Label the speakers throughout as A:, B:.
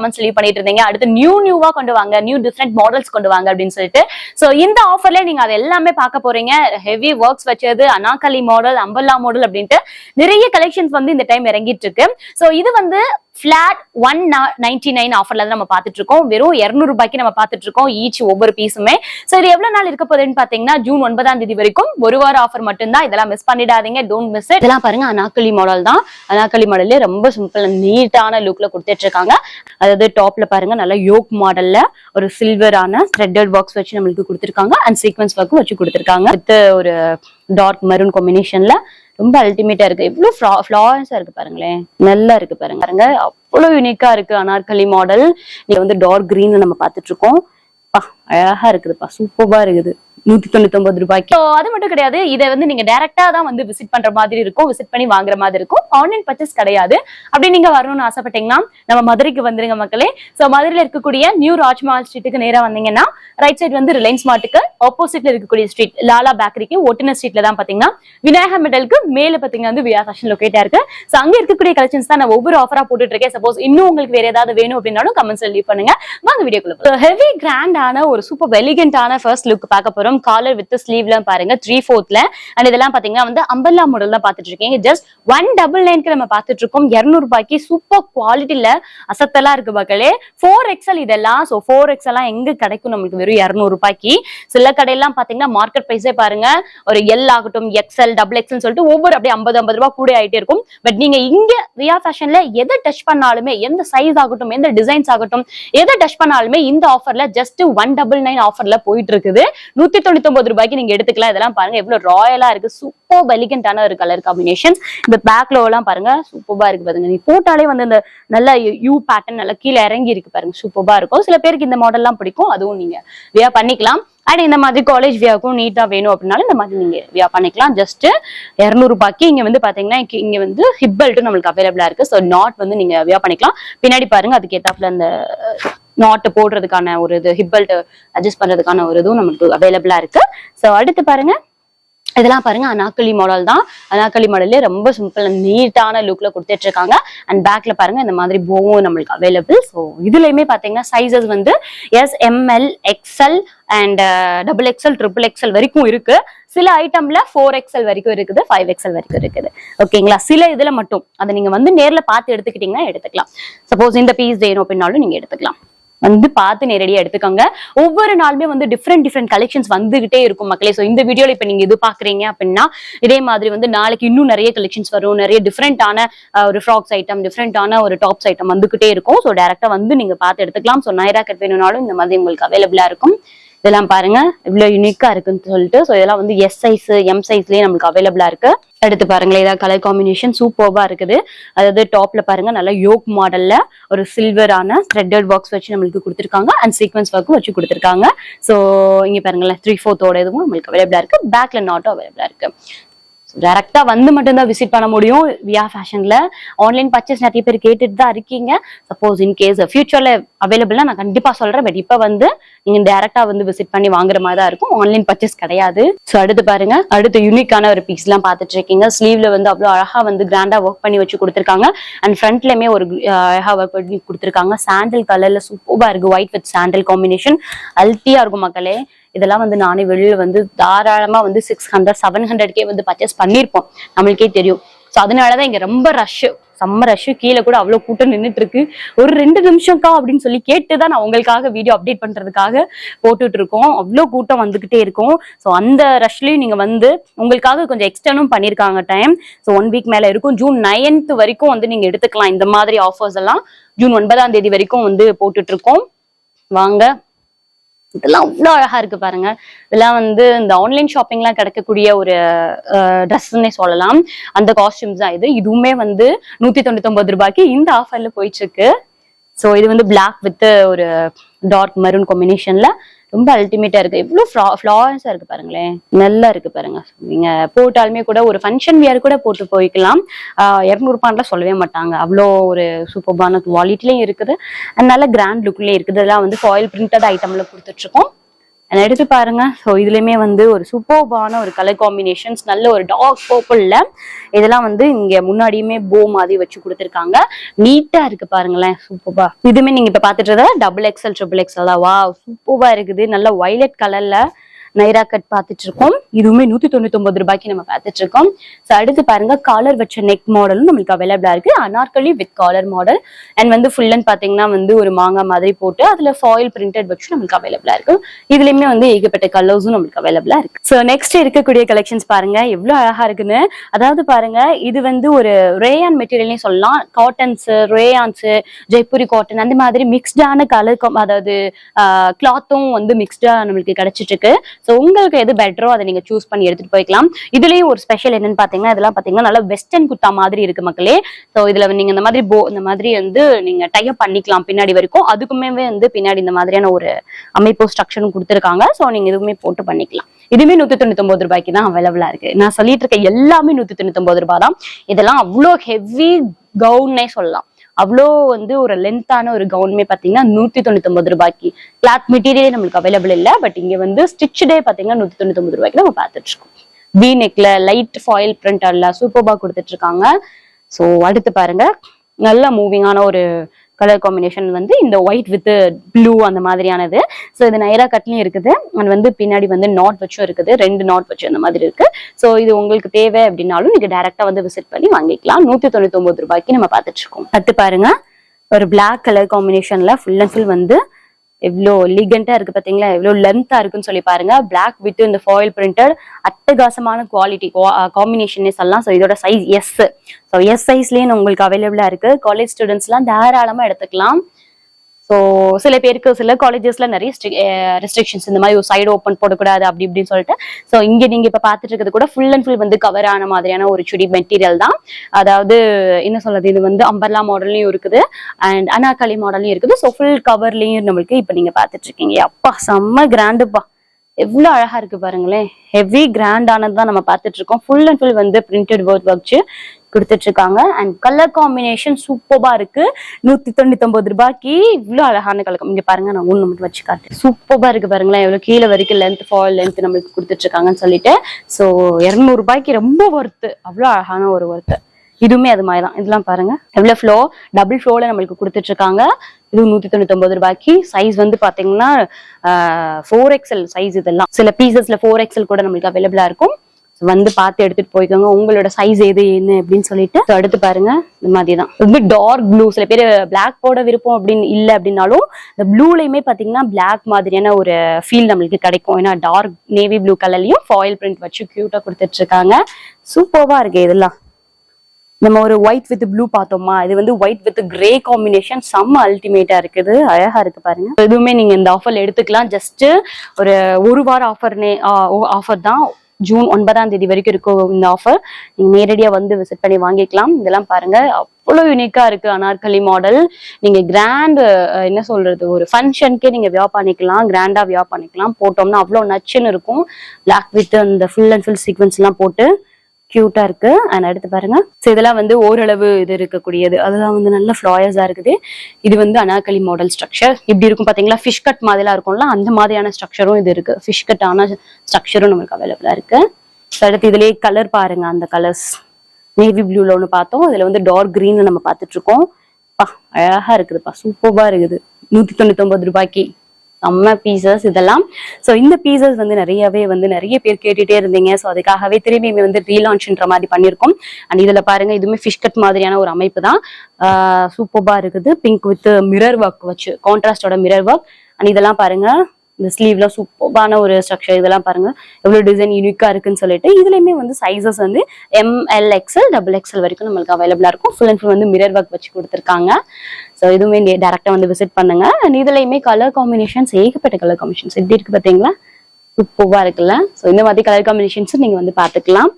A: Comments leave பண்ணிட்டு இருந்தீங்க அடுத்து நியூ நியூவா கொண்டு வாங்க. நியூ டிஃப்ரெண்ட் மாடல்ஸ் கொண்டு வாங்க அப்படின்னு சொல்லிட்டு. சோ இந்த ஆஃபர்ல நீங்க அது எல்லாமே பார்க்க போறீங்க. ஹெவி ஒர்க்ஸ் வச்சது அனாகலி மாடல் அம்பல்லா மாடல் அப்படின்ட்டு நிறைய கலெக்ஷன்ஸ் வந்து இந்த டைம் இறங்கிட்டு இருக்கு சோ இது வந்து பிளாட் ஒன் நைன்டி நைன் ஆஃபர்ல தான் நம்ம பார்த்துட்டு இருக்கோம் வெறும் 200 ரூபாய்க்கு நம்ம பார்த்துட்டு இருக்கோம் ஈச் ஒவ்வொரு பீஸுமே சோ இது எவ்வளவு நாள் இருக்க போகுதுன்னு பாத்தீங்கன்னா ஜூன் ஒன்பதாம் தேதி வரைக்கும் ஒரு வார ஆஃபர் மட்டும்தான். இதெல்லாம் மிஸ் பண்ணிடாதீங்க டோன்ட் மிஸ் இதெல்லாம் பாருங்க அனாக்களி மாடல் தான். அனாக்களி மாடல்லே ரொம்ப சிம்பிள் நீட்டான லுக்ல கொடுத்துட்டு இருக்காங்க அதாவது டாப்ல பாருங்க நல்ல யோக் மாடல்ல ஒரு சில்வரான த்ரெட்டட் பாக்ஸ் வச்சு நம்மளுக்கு கொடுத்துருக்காங்க. அண்ட் சீக்வன்ஸ் ஒர்க்கும் வச்சு கொடுத்துருக்காங்க. வித் ஒரு டார்க் மெரூன் காம்பினேஷன்ல ரொம்ப அல்டிமேட்டா இருக்கு. இவ்வளவு ஃபிளார்ஸா இருக்கு பாருங்களேன். நல்லா இருக்கு பாருங்க. பாருங்க அவ்வளவு யூனிக்கா இருக்கு அனார்கலி மாடல் நீங்க வந்து டார்க் கிரீன்ல நம்ம பார்த்துட்டு இருக்கோம். பா அழகா இருக்குதுப்பா. சூப்பர்பா இருக்குது. நூத்தி தொண்ணூத்தி ஒன்பது ரூபாய்க்கு அது மட்டும் கிடையாது இதை வந்து நீங்க டைரக்டா தான் வந்து விசிட் பண்ற மாதிரி இருக்கும் விசிட் பண்ணி வாங்குற மாதிரி இருக்கும். ஆன்லைன் பர்ச்சேஸ் கிடையாது. அப்படி நீங்க வரணும்னு ஆசைப்பட்டீங்கன்னா நம்ம மதுரைக்கு வந்துருங்க மக்களே. சோ மதுரையில இருக்கக்கூடிய நியூ ராஜ்மஹால் ஸ்ட்ரீட்டுக்கு நேரா வந்தீங்கன்னா ரைட் சைடு வந்து ரிலையன்ஸ் மார்ட்டுக்கு ஆப்போசிட்ல இருக்கக்கூடிய ஸ்ட்ரீட் லாலா பேக்கரிக்கு ஒட்டின ஸ்ட்ரீட்ல தான் பாத்தீங்கன்னா விநாயகர் மெடலுக்கு மேல பாத்தீங்கன்னா வந்து வியா ஃபேஷன் லொக்கேட்டா இருக்கு. சோ அங்க இருக்கக்கூடிய கலெக்ஷன்ஸ் தான் நான் ஒவ்வொரு ஆஃபரா போட்டுட்டு இருக்கேன். சப்போஸ் இன்னும் உங்களுக்கு வேற ஏதாவது வேணும் அப்படின்னாலும் கமெண்ட்ஸ் லீவ் பண்ணுங்க. வாங்க வீடியோக்குள்ள ஹெவி கிராண்டான ஒரு சூப்பர் எலிகண்டான ஃபர்ஸ்ட் லுக் பார்க்க போறோம். காலர் வித் ஸ்லீவ்ல பாருங்க த்ரீ ஃபோர்த்ல அண்ட் இதெல்லாம் பாத்தீங்கன்னா வந்து அம்பல்லா மாடல் பாத்துட்டு இருக்கீங்க ஜஸ்ட் ஒன் டபுள் நைன்க்கு நம்ம பாத்துட்டு இருக்கோம் இருநூறு ரூபாய்க்கு சூப்பர் குவாலிட்டியில அசத்தலா இருக்கு மக்களே. ஃபோர் எக்ஸல் இதெல்லாம் ஸோ ஃபோர் எக்ஸ் எல்லாம் எங்க கிடைக்கும் நம்மளுக்கு? வெறும் இருநூறு ரூபாய்க்கு சில கடையெல்லாம் பாத்தீங்கன்னா மார்க்கெட் பிரைஸே பாருங்க ஒரு எல் ஆகட்டும் எக்ஸ்எல் டபுள் எக்ஸ்எல் சொல்லிட்டு ஒவ்வொரு அப்படியே ஐம்பது ஐம்பது ரூபாய் கூட ஆயிட்டே இருக்கும். பட் நீங்க இங்க ரியா ஃபேஷன்ல எதை டச் பண்ணாலுமே எந்த சைஸ் ஆகட்டும் எந்த டிசைன்ஸ் ஆகட்டும் எதை டச் பண்ணாலுமே இந்த ஆஃபர்ல ஜஸ்ட் ஒன் டபுள் நைன் ஆஃபர்ல போயிட்டு இருக்குது நூத்தி தொண்ணூத்தி ஒன்பது ரூபாய்க்கு நீங்க எடுத்துக்கலாம். இதெல்லாம் பாருங்க எவ்வளவு ராயலா இருக்கு. சூப்பர் எலிகண்டான ஒரு கலர் காம்பினேஷன் இந்த பேக்ல எல்லாம் பாருங்க சூப்பரா இருக்கு பாருங்க. நீ போட்டாலே வந்து இந்த நல்ல யூ பேட்டர்ன் நல்லா கீழே இறங்கி இருக்கு பாருங்க. சூப்பரா இருக்கும். சில பேருக்கு இந்த மாடல்லாம் பிடிக்கும். அதுவும் நீங்க வியா பண்ணிக்கலாம். அண்ட் இந்த மாதிரி காலேஜ் வியாவுக்கும் நீட்டா வேணும் அப்படின்னாலும் இந்த மாதிரி நீங்க வியா பண்ணிக்கலாம். ஜஸ்ட் இருநூறு ரூபாய்க்கு இங்க வந்து பாத்தீங்கன்னா இங்க வந்து ஹிப் பெல்ட்டும் நம்மளுக்கு அவைலபிளா இருக்கு. ஸோ நாட் வந்து நீங்க வியா பண்ணிக்கலாம். பின்னாடி பாருங்க அதுக்கு ஏத்தாப்புல அந்த நாட்டு போடுறதுக்கான ஒரு இது ஹிப் பெல்ட் அட்ஜஸ்ட் பண்றதுக்கான ஒரு இதுவும் நம்மளுக்கு அவைலபிளா இருக்கு. ஸோ அடுத்து பாருங்க. இதெல்லாம் பாருங்க அனாக்களி மாடல் தான். அனாக்களி மாடல்லே ரொம்ப சிம்பிள் நீட்டான லுக்ல கொடுத்துட்டு இருக்காங்க அண்ட் பேக்ல பாருங்க இந்த மாதிரி போவும் நம்மளுக்கு அவைலபிள் ஸோ இதுலயுமே பாத்தீங்கன்னா சைசஸ் வந்து S M L XL and double XL triple XL வரைக்கும் இருக்கு. சில ஐட்டம்ல ஃபோர் எக்ஸ்எல் வரைக்கும் இருக்குது ஃபைவ் எக்ஸ்எல் வரைக்கும் இருக்குது. ஓகேங்களா சில இதுல மட்டும். அதை நீங்க வந்து நேர்ல பார்த்து எடுத்துக்கிட்டீங்கன்னா எடுத்துக்கலாம். சப்போஸ் இந்த பீஸ் வேணும் அப்படின்னாலும் நீங்க எடுத்துக்கலாம். வந்து பார்த்து நேரடியாக எடுத்துக்கோங்க. ஒவ்வொரு நாளுமே வந்து டிஃப்ரெண்ட் டிஃப்ரெண்ட் கலெக்ஷன்ஸ் வந்துகிட்டே இருக்கும் மக்களே. ஸோ இந்த வீடியோவில் இப்போ நீங்கள் இது பார்க்குறீங்க அப்படின்னா இதே மாதிரி வந்து நாளைக்கு இன்னும் நிறைய கலெக்ஷன்ஸ் வரும். நிறைய டிஃப்ரெண்டான ஒரு ஃப்ராக்ஸ் ஐட்டம் டிஃப்ரெண்டான ஒரு டாப்ஸ் ஐட்டம் வந்துகிட்டே இருக்கும். ஸோ டேரெக்டாக வந்து நீங்கள் பார்த்து எடுத்துக்கலாம். ஸோ நைரா கட் வேணும்னாலும் இந்த மாதிரி உங்களுக்கு அவைலபிளாக இருக்கும். இதெல்லாம் பாருங்க. இவ்வளவு யூனிக்கா இருக்குன்னு சொல்லிட்டு ஸோ இதெல்லாம் வந்து எஸ் சைஸ் எம் சைஸ்லயே நம்மளுக்கு அவைலபிளா இருக்கு. எடுத்து பாருங்களேன் இதான் கலர் காம்பினேஷன் சூப்பர்வா இருக்குது. அதாவது டாப்ல பாருங்க நல்லா யோக் மாடல்ல ஒரு சில்வரான த்ரெட்டட் பாக்ஸ் வச்சு நம்மளுக்கு கொடுத்துருக்காங்க. அண்ட் சீக்வன்ஸ் ஒர்க்கும் வச்சு கொடுத்துருக்காங்க. ஸோ இங்க பாருங்களேன் த்ரீ ஃபோர்த்தோட இதுவும் நம்மளுக்கு அவைலபிளா இருக்கு. பேக்ல நாட்டும் அவைலபிளா இருக்கு. டைரக்டா வந்து மட்டும்தான் விசிட் பண்ண முடியும். வியா ஃபேஷன்ல ஆன்லைன் பர்ச்சேஸ் நிறைய பேர் கேட்டுட்டு தான் இருக்கீங்க. சப்போஸ் இன் கேஸ் ஃபியூச்சர்ல அவைலபிள்னா நான் கண்டிப்பா சொல்றேன். பட் இப்ப வந்து நீங்க டைரக்டா வந்து விசிட் பண்ணி வாங்குற மாதிரி தான் இருக்கும். ஆன்லைன் பர்ச்சேஸ் கிடையாது. ஸோ அடுத்து பாருங்க. அடுத்து யூனிக்கான ஒரு பீஸ் எல்லாம் பார்த்துட்டு இருக்கீங்க. ஸ்லீவ்ல வந்து அவ்வளவு அழகா வந்து கிராண்டா ஒர்க் பண்ணி வச்சு கொடுத்துருக்காங்க. அண்ட் ஃப்ரண்ட்லயுமே ஒரு அழகாக அழகா ஒர்க் பண்ணி கொடுத்துருக்காங்க. சாண்டல் கலர்ல சூப்பரா இருக்கு. ஒயிட் வித் சாண்டல் காம்பினேஷன் அல்ட்டியா இருக்கும் மக்களே. இதெல்லாம் வந்து நானே வெளியில வந்து தாராளமா வந்து சிக்ஸ் ஹண்ட்ரட் செவன் ஹண்ட்ரட்கே வந்து பர்ச்சேஸ் பண்ணியிருப்போம். நம்மளுக்கே தெரியும். ஸோ அதனாலதான் இங்க ரொம்ப ரஷ் செம்ம ரஷ் கீழே கூட அவ்வளவு கூட்டம் நின்றுட்டு இருக்கு ஒரு ரெண்டு நிமிஷம்க்கா அப்படின்னு சொல்லி கேட்டுதான் நான் உங்களுக்காக வீடியோ அப்டேட் பண்றதுக்காக போட்டுட்டு இருக்கோம் அவ்வளோ கூட்டம் வந்துகிட்டே இருக்கும். ஸோ அந்த ரஷ்லயும் நீங்க வந்து உங்களுக்காக கொஞ்சம் எக்ஸ்டர்னும் பண்ணியிருக்காங்க டைம் ஸோ ஒன் வீக் மேல இருக்கும். ஜூன் நைன்த் வரைக்கும் வந்து நீங்க எடுத்துக்கலாம். இந்த மாதிரி ஆஃபர்ஸ் எல்லாம். ஜூன் ஒன்பதாம் தேதி வரைக்கும் வந்து போட்டுட்டு இருக்கோம் வாங்க. இதெல்லாம் அவ்வளோ அழகா இருக்கு பாருங்க. இதெல்லாம் வந்து இந்த ஆன்லைன் ஷாப்பிங்லாம் கிடைக்கக்கூடிய ஒரு ட்ரெஸ்ன்னே சொல்லலாம். அந்த காஸ்டியூம்ஸ் தான் இது. இதுவுமே வந்து நூத்தி தொண்ணூத்தி ஒன்பது ரூபாய்க்கு இந்த ஆஃபர்ல போயிட்டு இருக்கு. ஸோ இது வந்து பிளாக் வித் ஒரு டார்க் மெரூன் காம்பினேஷன்ல ரொம்ப அல்டிமேட்டா இருக்கு. எவ்வளவு ஃபிளார்ஸா இருக்கு பாருங்களேன். நல்லா இருக்கு பாருங்க. நீங்க போட்டாலுமே கூட ஒரு ஃபங்க்ஷன் வியர் கூட போட்டு போய்க்கலாம். இரநூறுபான்ல சொல்லவே மாட்டாங்க. அவ்வளோ ஒரு சூப்பர்பான குவாலிட்டிலையும் இருக்குது. அண்ட் நல்ல கிராண்ட் லுக்லயே இருக்குது. இதெல்லாம் வந்து ஃபாயில் பிரிண்டட் ஐட்டம்ல கொடுத்துட்டு இருக்கோம் And எடுத்து பாருங்க. ஸோ இதுலயுமே வந்து ஒரு சூப்பர்பான ஒரு கலர் காம்பினேஷன்ஸ் நல்ல ஒரு டார்க் பர்பிள்ல இதெல்லாம் வந்து இங்க முன்னாடியுமே போ மாதிரி வச்சு கொடுத்துருக்காங்க. நீட்டா இருக்கு பாருங்களேன். சூப்பர்பா இதுமே நீங்க இப்ப பாத்துட்டு டபுள் எக்ஸ்எல் ட்ரிபிள் எக்ஸ்எல் வா சூப்பர்பா இருக்குது. நல்ல வயலட் கலர்ல நைரா கட் பார்த்துட்டு இருக்கோம் இதுவுமே நூத்தி தொண்ணூத்தி ஒன்பது ரூபாய்க்கு நம்ம பார்த்துட்டு இருக்கோம் ஸோ அடுத்து பாருங்க காலர் வச்ச நெக் மாடலும் நம்மளுக்கு அவைலபிளா இருக்கு. Anarkali with collar model and வந்து ஃபுல் அண்ட் பாத்தீங்கன்னா வந்து ஒரு மாங்காய் மாதிரி போட்டு அதுல ஃபாயில் பிரிண்டட் வச்சு நம்மளுக்கு அவைலபிளா இருக்கு. இதுலயுமே வந்து ஏகப்பட்ட கலர்ஸும் நம்மளுக்கு அவைலபிளா இருக்கு. ஸோ நெக்ஸ்ட் இருக்கக்கூடிய கலெக்ஷன்ஸ் பாருங்க எவ்வளவு அழகா இருக்குன்னு. அதாவது பாருங்க இது வந்து ஒரு ரேயான் மெட்டீரியல்னே சொல்லலாம். காட்டன்ஸ் ரேயான்ஸ் ஜெய்ப்பூரி காட்டன் அந்த மாதிரி மிக்ஸ்டான கலர் அதாவது கிளாத்தும் வந்து மிக்ஸ்டா நம்மளுக்கு கிடைச்சிட்டு இருக்கு ஸோ உங்களுக்கு எது பெட்டரோ அதை நீங்க சூஸ் பண்ணி எடுத்துட்டு போய்க்கலாம். இதுலயும் ஒரு ஸ்பெஷல் என்னன்னு பாத்தீங்கன்னா இதெல்லாம் பாத்தீங்கன்னா நல்லா வெஸ்டர்ன் குத்தா மாதிரி இருக்கு மக்களே. ஸோ இதுல நீங்க இந்த மாதிரி போ இந்த மாதிரி வந்து நீங்க டைப் பண்ணிக்கலாம் பின்னாடி வரைக்கும். அதுக்குமே வந்து பின்னாடி இந்த மாதிரியான ஒரு அமைப்பு ஸ்ட்ரக்சரும் கொடுத்துருக்காங்க. ஸோ நீங்க இதுவுமே போட்டு பண்ணிக்கலாம். இதுவுமே நூத்தி தொண்ணூத்தி ஒன்பது ரூபாய்க்கு தான் அவைலபிளா இருக்கு. நான் சொல்லிட்டு இருக்க எல்லாமே நூத்தி தொண்ணூத்தி ஒன்பது ரூபாய் தான். இதெல்லாம் அவ்வளோ ஹெவி கவுன்னே சொல்லலாம். அவ்வளோ வந்து ஒரு லென்த்தான ஒரு கவுனுமே பார்த்தீங்கன்னா நூத்தி தொண்ணூத்தி ஒன்பது ரூபாய்க்கு. கிளாத் மெட்டீரியலே நம்மளுக்கு அவைலபிள் இல்லை பட் இங்க வந்து ஸ்டிச்சடே பார்த்தீங்கன்னா நூத்தி தொண்ணூத்தி ஒன்பது ரூபாய்க்கு நம்ம பார்த்துட்டு இருக்கோம். வி நெக்ல லைட் ஃபாயில் பிரிண்ட் பிரிண்டர்ல சூப்பர்பா கொடுத்துட்டு இருக்காங்க. ஸோ அடுத்து பாருங்க. நல்ல மூவிங்கான ஒரு கலர் காம்பினேஷன் வந்து இந்த ஒயிட் வித் ப்ளூ அந்த மாதிரியானது. ஸோ இது நைரா கட்லையும் இருக்குது. அண்ட் வந்து பின்னாடி வந்து நாட் வச்சும் இருக்குது. ரெண்டு நாட் வச்சு அந்த மாதிரி இருக்கு. ஸோ இது உங்களுக்கு தேவை அப்படின்னாலும் நீங்க டைரக்டா வந்து விசிட் பண்ணி வாங்கிக்கலாம். நூத்தி தொண்ணூத்தி ஒன்பது ரூபாய்க்கு நம்ம பார்த்துட்டு இருக்கோம். அடுத்து பாருங்க. ஒரு பிளாக் கலர் காம்பினேஷன்ல ஃபுல் அண்ட் ஃபுல் வந்து எவ்வளோ லிகண்டா இருக்கு பாத்தீங்களா? எவ்வளோ லென்த்தா இருக்குன்னு சொல்லி பாருங்க. பிளாக் வித் இந்த ஃபாயில் பிரிண்டட் அட்டகாசமான குவாலிட்டி காம்பினேஷன் சொல்லலாம் ஸோ இதோட சைஸ் எஸ் ஸோ எஸ் சைஸ்லயே உங்களுக்கு அவைலபிளா இருக்கு. காலேஜ் ஸ்டூடெண்ட்ஸ்லாம் தாராளமா எடுத்துக்கலாம். ஸோ சில பேருக்கு சில காலேஜஸ்ல நிறைய ரெஸ்ட்ரிக்ஷன்ஸ் இந்த மாதிரி ஒரு சைடு ஓப்பன் போடக்கூடாது அப்படி இப்படின்னு சொல்லிட்டு. ஸோ இங்க நீங்க இப்ப பாத்துட்டு இருக்கிறது கூட ஃபுல் அண்ட் ஃபுல் வந்து கவர் ஆன மாதிரியான ஒரு சுடி மெட்டீரியல் தான். அதாவது என்ன சொல்றது இது வந்து அம்பர்லா மாடல்லையும் இருக்குது அண்ட் அனாக்காளி மாடல்லையும் இருக்குது. ஸோ ஃபுல் கவர்லையும் நம்மளுக்கு இப்ப நீங்க பாத்துட்டு இருக்கீங்க. அப்பா செம்ம கிராண்டுப்பா எவ்வளவு அழகா இருக்கு பாருங்களேன். ஹெவி கிராண்டானது தான் நம்ம பார்த்துட்டு இருக்கோம். ஃபுல் அண்ட் ஃபுல் வந்து பிரிண்டட் ஒர்க் வச்சு கொடுத்துட்டு இருக்காங்க அண்ட் கலர் காம்பினேஷன் சூப்பர்பா இருக்கு. நூத்தி தொண்ணூத்தி ஒன்பது ரூபாய்க்கு இவ்வளவு அழகான கலர் இங்க பாருங்க நான் ஒண்ணு மட்டும் வச்சு காட்டேன் சூப்பரா இருக்கு பாருங்களேன். எவ்வளவு கீழே வரைக்கும் லென்த் ஃபால் லென்த் நம்மளுக்கு கொடுத்துட்டு இருக்காங்கன்னு சொல்லிட்டு. சோ இருநூறு ரூபாய்க்கு ரொம்ப ஒர்த்து அவ்வளவு அழகான ஒரு ஒர்த்து இதுவுமே அது மாதிரி தான். இதெல்லாம் பாருங்க. எவ்வளவு ஃப்ளோ டபுள் ஃப்ளோல நம்மளுக்கு கொடுத்துட்டு இருக்காங்க இது நூத்தி தொண்ணூத்தி ஒன்பது ரூபாய்க்கு. சைஸ் வந்து பாத்தீங்கன்னா ஃபோர் எக்ஸல் சைஸ் இதெல்லாம். சில பீசஸ்ல ஃபோர் எக்ஸல் கூட நம்மளுக்கு அவைலபிளா இருக்கும். வந்து பார்த்து எடுத்துட்டு போய்க்கோங்க. உங்களோட சைஸ் எது என்ன அப்படின்னு சொல்லிட்டு எடுத்து அடுத்து பாருங்க. இந்த மாதிரி தான் ரொம்ப டார்க் ப்ளூ சில பேர் பிளாக் போட விருப்பம் அப்படின்னு இல்லை அப்படின்னாலும் இந்த ப்ளூலையுமே பார்த்தீங்கன்னா பிளாக் மாதிரியான ஒரு ஃபீல் நம்மளுக்கு கிடைக்கும். ஏன்னா டார்க் நேவி ப்ளூ கலர்லையும் ஃபாயில் பிரிண்ட் வச்சு க்யூட்டாக கொடுத்துட்டு இருக்காங்க சூப்பர்வா இருக்கு இதெல்லாம். நம்ம ஒரு ஒயிட் வித் ப்ளூ பார்த்தோமா? இது வந்து ஒயிட் வித் கிரே காம்பினேஷன் செம்ம அல்டிமேட்டா இருக்குது. அழகா இருக்கு பாருங்க. எதுவுமே நீங்க இந்த ஆஃபர்ல எடுத்துக்கலாம். ஜஸ்ட் ஒரு ஒரு வாரம் ஆஃபர்னே ஆஃபர் தான். ஜூன் ஒன்பதாம் தேதி வரைக்கும் இருக்கும் இந்த ஆஃபர் நீங்க நேரடியா வந்து விசிட் பண்ணி வாங்கிக்கலாம். இதெல்லாம் பாருங்க. அவ்வளவு யூனிக்கா இருக்கு அனார்கலி மாடல் நீங்க கிராண்ட் என்ன சொல்றது? ஒரு ஃபங்க்ஷனுக்கே நீங்க வியா பண்ணிக்கலாம். கிராண்டா வியா பண்ணிக்கலாம். போட்டோம்னா அவ்வளவு நச்சுன்னு இருக்கும். பிளாக் வித் அந்த ஃபுல் அண்ட் ஃபுல் சீக்வன்ஸ் எல்லாம் போட்டு கியூட்டா இருக்கு. அண்ட் அடுத்து பாருங்க. ஸோ இதெல்லாம் வந்து ஓரளவு இது இருக்கக்கூடியது. அதெல்லாம் வந்து நல்ல ஃபிளாயர்ஸா இருக்குது. இது வந்து அனாக்கலி மாடல் ஸ்ட்ரக்சர் இப்படி இருக்கும் பாத்தீங்களா? ஃபிஷ் கட் மாதிரிலாம் இருக்கும்ல அந்த மாதிரியான ஸ்ட்ரக்சரும் இது இருக்கு. ஃபிஷ் கட் ஆன ஸ்ட்ரக்சரும் நம்மளுக்கு அவைலபிளா இருக்கு. அடுத்து இதுலயே கலர் பாருங்க அந்த கலர்ஸ் நேவி ப்ளூல ஒன்று பார்த்தோம். இதுல வந்து டார்க் கிரீன் நம்ம பார்த்துட்டு இருக்கோம். பா அழகா இருக்குதுப்பா. சூப்பர்பா இருக்குது. நூத்தி தொண்ணூத்தி ஒன்பது ரூபாய்க்கு. செம்ம பீசஸ் இதெல்லாம். ஸோ இந்த பீசஸ் வந்து நிறையவே வந்து நிறைய பேர் கேட்டுட்டே இருந்தீங்க. ஸோ அதுக்காகவே திரும்பியுமே வந்து ரீலான்ச்ன்ற மாதிரி பண்ணியிருக்கோம். அண்ட் இதில் பாருங்க இதுவுமே ஃபிஷ் கட் மாதிரியான ஒரு அமைப்பு தான். சூப்பர்பா இருக்குது. பிங்க் வித் மிரர் ஒர்க் வச்சு கான்ட்ராஸ்டோட மிரர் ஒர்க் அண்ட் இதெல்லாம் பாருங்க இந்த ஸ்லீவ்லாம் சூப்பரான ஒரு ஸ்ட்ரக்சர் இதெல்லாம் பாருங்க. எவ்வளோ டிசைன் யூனிக்காக இருக்குன்னு சொல்லிட்டு இதுலையுமே வந்து சைஸஸ் வந்து எம்எல் எக்ஸ்எல் டபுள் எக்ஸ்எல் வரைக்கும் நம்மளுக்கு அவைலபிளாக இருக்கும். ஃபுல் அண்ட் ஃபுல் வந்து மிரர் ஒர்க் வச்சு கொடுத்துருக்காங்க. ஸோ இதுவுமே டேரெக்டாக வந்து விசிட் பண்ணுங்க. அண்ட் இதுலயுமே கலர் காம்பினேஷன்ஸ் ஏகப்பட்ட கலர் காம்பினேஷன்ஸ் எப்படி இருக்கு பார்த்தீங்களா சூப்பராக இருக்குல்ல? ஸோ இந்த மாதிரி கலர் காம்பினேஷன்ஸும் நீங்கள் வந்து பார்த்துக்கலாம்.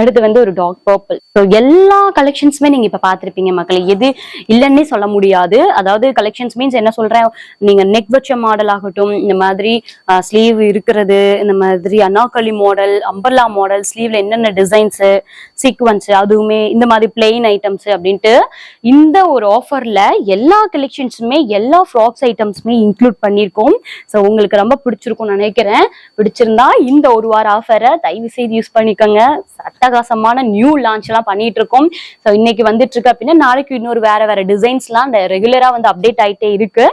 A: அடுத்து வந்து ஒரு டாக் பர்பிள் ஸோ எல்லா கலெக்ஷன்ஸுமே நீங்க இப்ப பாத்திருப்பீங்க மக்கள். எது இல்லைன்னே சொல்ல முடியாது. அதாவது கலெக்ஷன்ஸ் மீன்ஸ் என்ன சொல்றேன்? நீங்க நெக் வச்ச மாடல் ஆகட்டும் இந்த மாதிரி ஸ்லீவ் இருக்கிறது இந்த மாதிரி அனாக்களி மாடல் அம்பர்லா மாடல் ஸ்லீவ்ல என்னென்ன டிசைன்ஸ் சீக்வன்ஸ் அதுவுமே இந்த மாதிரி பிளெயின் ஐட்டம்ஸ் அப்படின்ட்டு இந்த ஒரு ஆஃபர்ல எல்லா கலெக்ஷன்ஸுமே எல்லா ஃப்ராக்ஸ் ஐட்டம்ஸுமே இன்க்ளூட் பண்ணியிருக்கோம். ஸோ உங்களுக்கு ரொம்ப பிடிச்சிருக்கும்னு நினைக்கிறேன். பிடிச்சிருந்தா இந்த ஒரு வார ஆஃபரை தயவு செய்து யூஸ் பண்ணிக்கோங்க அட்டகாசமான நியூ லான்ச் எல்லாம் பண்ணிட்டு இருக்கோம் ஸோ இன்னைக்கு வந்துட்டு இருக்கு அப்படின்னா நாளைக்கு இன்னொரு வேற வேற டிசைன்ஸ்லாம் ரெகுலரா வந்து அப்டேட் ஆயிட்டே இருக்கு.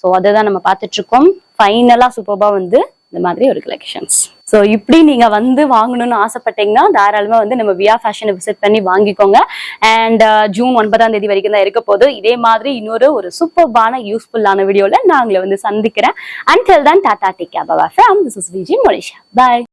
A: ஸோ அதை தான் நம்ம பார்த்துட்டு இருக்கோம் ஃபைனலா சூப்பர்பா வந்து இந்த மாதிரி ஒரு கலெக்ஷன்ஸ் ஸோ இப்படி நீங்க வந்து வாங்கணும்னு ஆசைப்பட்டீங்கன்னா தாராளமா வந்து நம்ம வியா ஃபேஷனை விசிட் பண்ணி வாங்கிக்கோங்க. அண்ட் ஜூன் uh, ஒன்பதாம் தேதி வரைக்கும் தான் இருக்க போது இதே மாதிரி இன்னொரு ஒரு சூப்பர்பான யூஸ்ஃபுல்லான வீடியோல நான் உங்களை வந்து சந்திக்கிறேன். அண்டில் தான் tata take care from this is Monisha bye